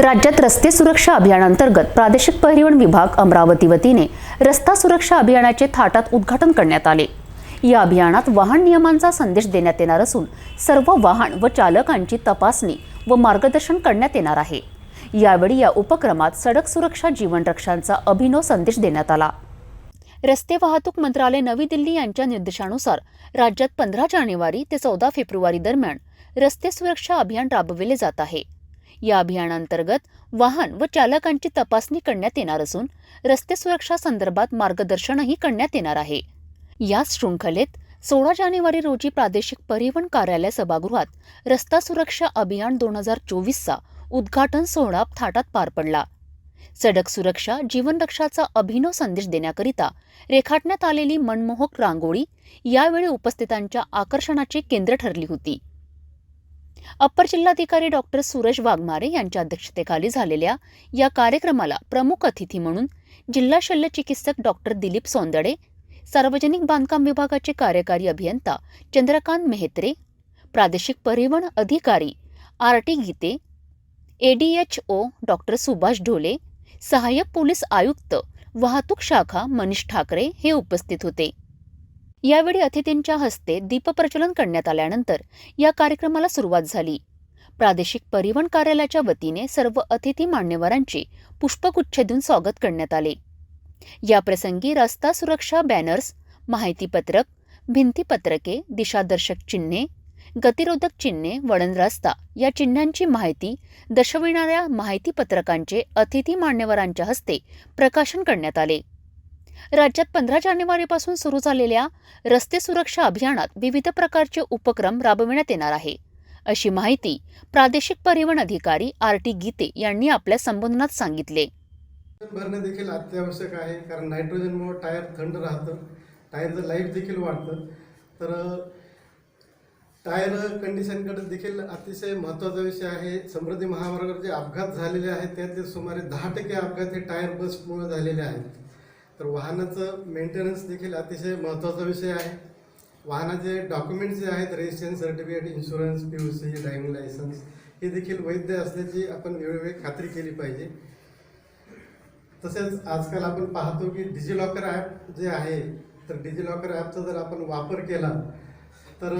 राज्यात रस्ते सुरक्षा अभियानांतर्गत प्रादेशिक परिवहन विभाग अमरावती वतीने रस्ता सुरक्षा अभियानाचे थाटात उद्घाटन करण्यात आले. या अभियानात वाहन नियमांचा संदेश देण्यात येणार असून सर्व वाहन व चालकांची तपासणी व मार्गदर्शन करण्यात येणार आहे. यावेळी या उपक्रमात सडक सुरक्षा जीवन रक्षांचा अभिनव संदेश देण्यात आला. रस्ते वाहतूक मंत्रालय नवी दिल्ली यांच्या निर्देशानुसार राज्यात पंधरा जानेवारी ते चौदा फेब्रुवारी दरम्यान रस्ते सुरक्षा अभियान राबविले जात आहे. या अभियानांतर्गत वाहन व चालकांची तपासणी करण्यात येणार असून रस्ते सुरक्षा संदर्भात मार्गदर्शनही करण्यात येणार आहे. याच शृंखलेत सोळा जानेवारी रोजी प्रादेशिक परिवहन कार्यालय सभागृहात रस्ता सुरक्षा अभियान दोन हजार चोवीसचा उद्घाटन सोहळा थाटात पार पडला. सडक सुरक्षा जीवनरक्षाचा अभिनव संदेश देण्याकरिता रेखाटण्यात आलेली मनमोहक रांगोळी यावेळी उपस्थितांच्या आकर्षणाचे केंद्र ठरली होती. अप्पर जिल्हाधिकारी डॉक्टर सूरज वाघमारे यांच्या अध्यक्षतेखाली झालेल्या या कार्यक्रमाला प्रमुख अतिथी म्हणून जिल्हा शल्य चिकित्सक डॉक्टर दिलीप सोंदडे सार्वजनिक बांधकाम विभागाचे कार्यकारी अभियंता चंद्रकांत मेहत्रे प्रादेशिक परिवहन अधिकारी R T Gite ADHO doctor Subhash Dhole सहाय्यक पोलीस आयुक्त वाहतूक शाखा मनीष ठाकरे हे उपस्थित होते. यावेळी अतिथींच्या हस्ते दीपप्रज्वलन करण्यात आल्यानंतर या कार्यक्रमाला सुरुवात झाली. प्रादेशिक परिवहन कार्यालयाच्या वतीने सर्व अतिथी मान्यवरांचे पुष्पगुच्छ देऊन स्वागत करण्यात आले. याप्रसंगी रस्ता सुरक्षा बॅनर्स माहितीपत्रक भिंतीपत्रके दिशादर्शक चिन्हे गतिरोधक चिन्हे वळण रस्ता या चिन्हांची माहिती दर्शविणाऱ्या माहितीपत्रकांचे अतिथी मान्यवरांच्या हस्ते प्रकाशन करण्यात आले. राज्यात पंधरा जानेवारीपासून सुरू झालेल्या रस्ते सुरक्षा अभियानात विविध प्रकारचे उपक्रम राबविण्यात येणार आहे. अशी माहिती प्रादेशिक परिवहन अधिकारी आर टी गीते यांनी आपल्या संबोधनात सांगितले. भरणे देखील अत्यावश्यक आहे कारण नायट्रोजनमुळे टायर थंड राहतं टायरचं लाईफ देखील वाढतं. तर टायर कंडिशनकडे देखील अतिशय महत्त्वाचा विषय आहे. समृद्धी महामार्गावर जे अपघात झालेले आहेत त्यातले सुमारे दहा टक्के अपघात हे टायर बसमुळे झालेले आहेत. तर वाहनाचं मेंटेनन्स देखील अतिशय महत्त्वाचा विषय आहे. वाहनाचे डॉक्युमेंट्स जे आहेत registration certificate insurance P U C driving licence हे देखील वैध असल्याची आपण वेळोवेळी खात्री केली पाहिजे. तसेच आजकाल आपण पाहतो की डिजिलॉकर ॲप जे आहे तर डिजिलॉकर ॲपचा जर आपण वापर केला तर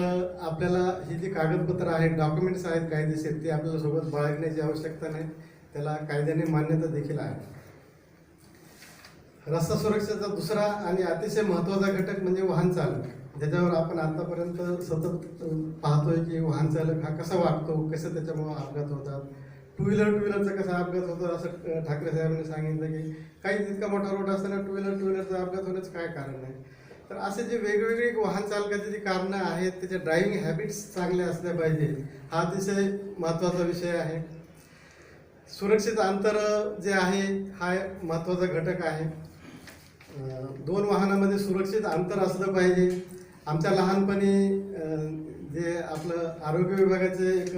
आपल्याला ही जी कागदपत्र आहेत डॉक्युमेंट्स आहेत कायदेशीर ते आपल्याला सोबत बाळगण्याची आवश्यकता नाही. त्याला कायद्याने मान्यता देखील आहे. रस्ता सुरक्षेचा दुसरा आणि अतिशय महत्त्वाचा घटक म्हणजे वाहन चालक. ज्याच्यावर आपण आतापर्यंत सतत पाहतोय की वाहन चालक हा कसा वागतो कसं त्याच्यामुळं अपघात होतात. टू व्हीलर टू व्हीलरचा कसा अपघात होतो असं ठाकरे साहेबांनी सांगितलं की काही इतका मोठा रोड असताना टू व्हीलर टू व्हीलरचा अपघात होण्याचं काय कारण नाही. तर असे जे वेगवेगळी वाहन चालकाची जी कारणं आहेत त्याच्या ड्रायव्हिंग हॅबिट्स चांगल्या असल्या पाहिजे हा अतिशय महत्त्वाचा विषय आहे. सुरक्षित अंतर जे आहे हा महत्त्वाचा घटक आहे. दोन वाहनामध्ये सुरक्षित अंतर असलं पाहिजे. आमच्या लहानपणी जे आपलं आरोग्य विभागाचे एक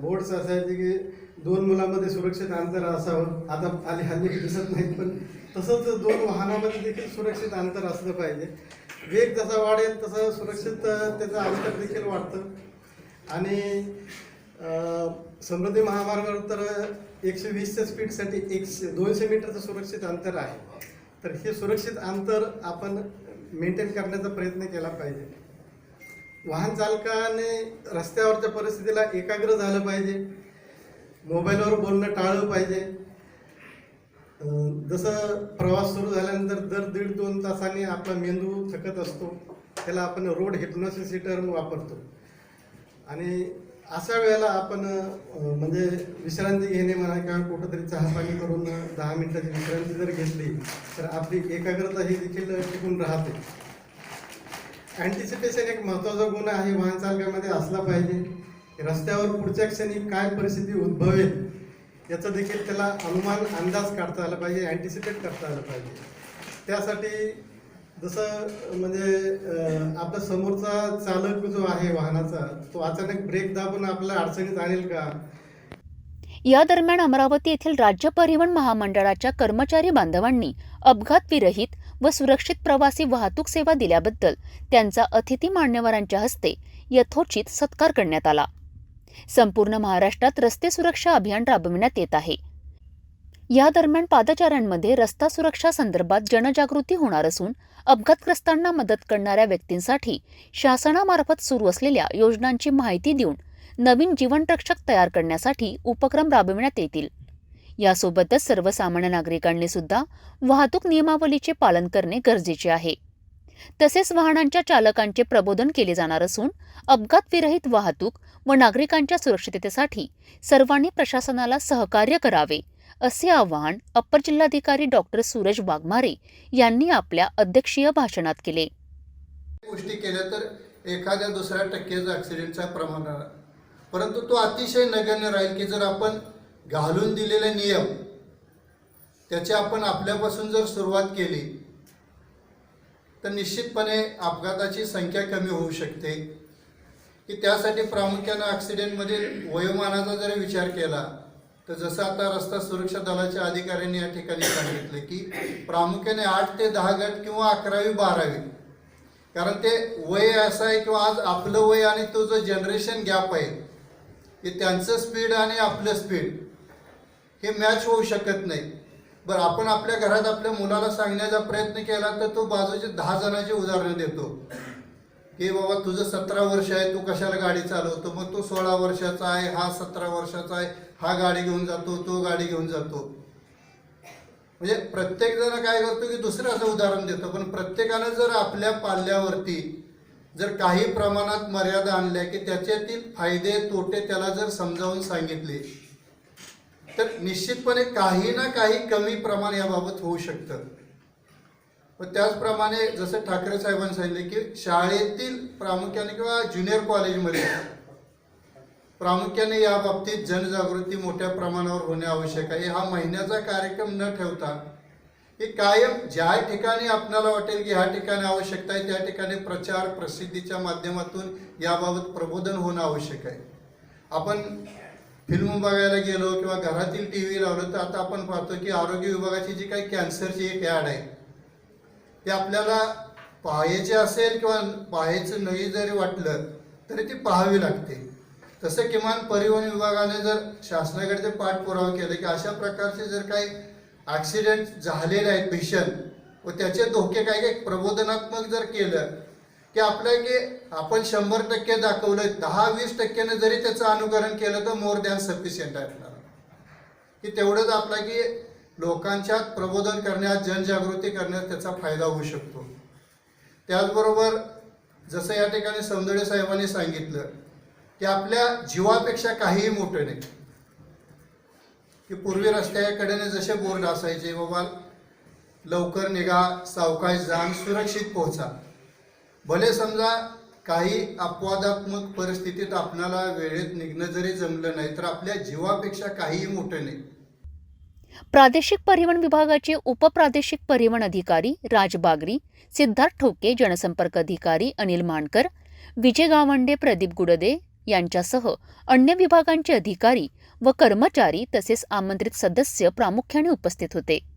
बोर्ड्स असायचे की दोन मुलांमध्ये सुरक्षित अंतर असावं. आता आली हल्ली दिसत नाहीत पण तसंच दोन वाहनामध्ये देखील सुरक्षित अंतर असलं पाहिजे. वेग जसा वाढेल तसं सुरक्षित त्याचं अंतर देखील वाढतं. आणि समृद्धी महामार्गावर तर एकशे वीसच्या स्पीडसाठी एकशे दोनशे मीटरचं सुरक्षित अंतर आहे. तर हे सुरक्षित अंतर आपण मेंटेन करण्याचा प्रयत्न केला पाहिजे. वाहन चालकाने रस्त्यावरच्या परिस्थितीला एकाग्र झालं पाहिजे. मोबाईलवर बोलणं टाळलं पाहिजे. जसं प्रवास सुरू झाल्यानंतर दर दीड दोन तासांनी आपला मेंदू थकत असतो. त्याला आपण रोड हिप्नोसिस ही वापरतो. आणि अशा वेळेला आपण म्हणजे विश्रांती घेणे म्हणा किंवा कुठंतरी चहा पाणी करून दहा मिनिटाची विश्रांती जर घेतली तर आपली एकाग्रता ही देखील टिकून राहते. अँटिसिपेशन एक महत्त्वाचा गुण आहे वाहन चालकामध्ये असला पाहिजे. रस्त्यावर पुढच्या क्षणी काय परिस्थिती उद्भवेल याचा देखील त्याला अनुमान अंदाज काढता आला पाहिजे अँटिसिपेट करता आलं पाहिजे. त्यासाठी जसं म्हणजे आपला समोरचा चालक जो आहे वाहनाचा तो अचानक ब्रेक दाबून आपल्या अडचणीत आणेल का? या दरम्यान अमरावती येथील राज्य परिवहन महामंडळाच्या कर्मचारी बांधवांनी अपघातविरहित व सुरक्षित प्रवासी वाहतूक सेवा दिल्याबद्दल त्यांचा अतिथी मान्यवरांच्या हस्ते यथोचित सत्कार करण्यात आला. संपूर्ण महाराष्ट्रात रस्ते सुरक्षा अभियान राबविण्यात येत आहे. या दरम्यान पादचाऱ्यांमध्ये रस्ता सुरक्षा संदर्भात जनजागृती होणार असून अपघातग्रस्तांना मदत करणाऱ्या व्यक्तींसाठी शासनामार्फत सुरू असलेल्या योजनांची माहिती देऊन नवीन जीवनरक्षक तयार करण्यासाठी उपक्रम राबविण्यात येतील. यासोबतच सर्वसामान्य नागरिकांनी सुद्धा वाहतूक नियमावलीचे पालन करणे गरजेचे आहे. तसेच वाहनांच्या चालकांचे प्रबोधन केले जाणार असून अपघातविरहित वाहतूक व नागरिकांच्या सुरक्षिततेसाठी सर्वांनी प्रशासनाला सहकार्य करावे असे आवाहन अप्पर जिल्हाधिकारी डॉक्टर सूरज वाघमारे यांनी आपल्या अध्यक्षीय भाषणात केले. गोष्टी केल्या तर एखाद्या दुसऱ्या टक्केचा ॲक्सिडेंटचा प्रमाण राहणार. परंतु तो अतिशय नगण्य राहील की जर आपण घालून दिलेले नियम त्याची आपण आपल्यापासून जर सुरुवात केली तर निश्चितपणे अपघाताची संख्या कमी होऊ शकते. की त्यासाठी प्रामुख्यानं ॲक्सिडेंटमधील वयोमानाचा जर विचार केला तर जसं आता रस्ता सुरक्षा दलाच्या अधिकाऱ्यांनी या ठिकाणी सांगितलं की प्रामुख्याने आठ ते दहा गट किंवा अकरावी बारावी. कारण ते वय असं आहे किंवा आज आपलं वय आणि तो जो जनरेशन गॅप आहे की त्यांचं स्पीड आणि आपलं स्पीड हे मॅच होऊ शकत नाही. बरं आपण आपल्या घरात आपल्या मुलाला सांगण्याचा प्रयत्न केला तर तो बाजूचे दहा जणांची उदाहरणं देतो. हे बाबा तुझं सतरा वर्ष आहे तू कशाला गाडी चालवतो? मग तो सोळा वर्षाचा आहे हा सतरा वर्षाचा आहे हा गाडी घेऊन जातो तो गाडी घेऊन जातो. म्हणजे प्रत्येक जण काय करतो की दुसऱ्याचं उदाहरण देतो पण प्रत्येकानं जर आपल्या पाल्यावरती जर काही प्रमाणात मर्यादा आणल्या की त्याच्यातील फायदे तोटे त्याला जर समजावून सांगितले तर निश्चितपणे काही ना काही कमी प्रमाण याबाबत होऊ शकतं. पण त्याचप्रमाणे जसं ठाकरे साहेबांनी सांगितले की शाळेतील प्रामुख्याने किंवा ज्युनियर कॉलेजमध्ये प्रामुख्याने या बाबतीत जनजागृती मोठ्या प्रमाणावर होणे आवश्यक आहे. हा महिन्याचा कार्यक्रम न ठेवता की कायम ज्या ठिकाणी आपल्याला वाटेल की ह्या ठिकाणी आवश्यकता आहे त्या ठिकाणी प्रचार प्रसिद्धीच्या माध्यमातून याबाबत प्रबोधन होणं आवश्यक आहे. आपण फिल्म बघायला गेलो किंवा घरातील टी व्ही लावलं तर आता आपण पाहतो की आरोग्य विभागाची जी काही कॅन्सरची एक ॲड आहे ते आपल्याला पाहायचे असेल किंवा पाहायचं नाही जरी वाटलं तरी ती पाहावी लागते. तसं किमान परिवहन विभागाने जर शासनाकडे ते पाठपुरावा केले की अशा प्रकारचे जर काही ॲक्सिडेंट झालेले आहेत भीषण व त्याचे धोके काय काय प्रबोधनात्मक जर केलं की आपल्या की आपण शंभर टक्के दाखवलं दहा वीस टक्क्याने जरी त्याचं अनुकरण केलं तर मोर दॅन सफिशियंट आहे आपल्याला. की तेवढंच आपला की लोकांच्यात प्रबोधन करण्यात जनजागृती करण्यात त्याचा फायदा होऊ शकतो. त्याचबरोबर जसं या ठिकाणी सौंदर्य साहेबांनी सांगितलं की आपल्या जीवापेक्षा काहीही मोठं नाही. की पूर्वी रस्त्याकडेने जसे बोर्ड असायचे बाबा लवकर निघा सावकाश जाण सुरक्षित पोहोचा. भले समजा काही अपवादात्मक परिस्थितीत आपणाला वेळेत निघणं जरी जमलं नाही तर आपल्या जीवापेक्षा काहीही मोठं नाही. प्रादेशिक परिवहन विभागाचे उपप्रादेशिक परिवहन अधिकारी राज बागरी सिद्धार्थ ठोके जनसंपर्क अधिकारी अनिल मानकर विजय गावंडे प्रदीप गुडदे यांच्यासह अन्य विभागांचे अधिकारी व कर्मचारी तसेच आमंत्रित सदस्य प्रामुख्याने उपस्थित होते.